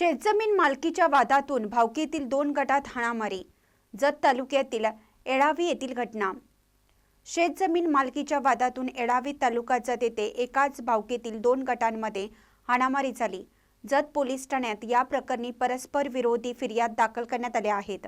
शेतजमीन मालकीच्या वादातून भावकीतील दोन गटात हाणामारी जत तालुक्यातील एळावी येथील घटना. शेतजमीन मालकीच्या वादातून एळावी तालुका जत येथे एकाच भावकीतील दोन गटांमध्ये हाणामारी झाली. जत पोलीस ठाण्यात या प्रकरणी परस्पर विरोधी फिर्याद दाखल करण्यात आल्या आहेत.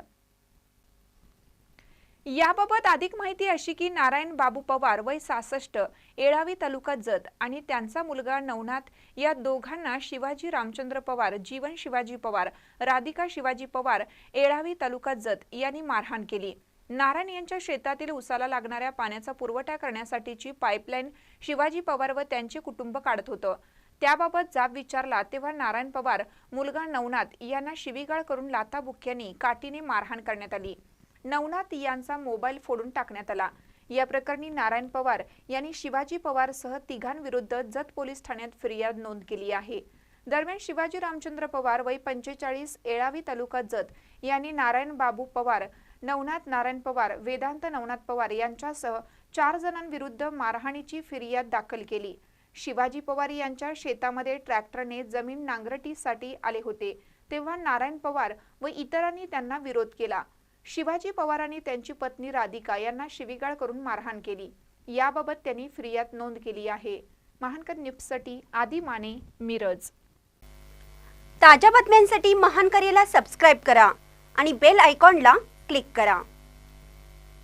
याबाबत अधिक माहिती अशी की नारायण बाबू पवार वय सासष्ट येळावी तालुका जत आणि त्यांचा मुलगा नवनाथ या दोघांना शिवाजी रामचंद्र पवार जीवन शिवाजी पवार राधिका शिवाजी पवार येळावी तालुका जत यांनी मारहाण केली. नारायण यांच्या शेतातील उसाला लागणाऱ्या पाण्याचा पुरवठा करण्यासाठीची पाईपलाईन शिवाजी पवार व त्यांचे कुटुंब काढत होतं. त्याबाबत जाब विचारला तेव्हा नारायण पवार मुलगा नवनाथ यांना शिवीगाळ करून लाथाबुक्क्यांनी काठीने मारहाण करण्यात आली. नवनाथ यांचा मोबाईल फोडून टाकण्यात आला. या प्रकरणी नारायण पवार यांनी शिवाजी पवारसह तिघांविरुद्ध जत पोलीस ठाण्यात फिर्याद नोंद केली आहे. दरम्यान शिवाजी रामचंद्र पवार वय पंचेचाळीस एळावी तालुका जत यांनी नारायण बाबू पवार नवनाथ नारायण पवार वेदांत नवनाथ पवार यांच्यासह चार जणांविरुद्ध मारहाणीची फिर्याद दाखल केली. शिवाजी पवार यांच्या शेतामध्ये ट्रॅक्टरने जमीन नांगरटीसाठी आले होते तेव्हा नारायण पवार व इतरांनी त्यांना विरोध केला. शिवाजी पवारांनी त्यांची पत्नी राधिका यांना शिवीगाळ करून मारहाण केली. याबाबत त्यांनी फिर्याद नोंद केली आहे. महानकर न्यूजसाठी आदी माने मिरज. ताज्या बातम्यांसाठी महानकरेला सबस्क्राईब करा आणि बेल आयकॉनला क्लिक करा.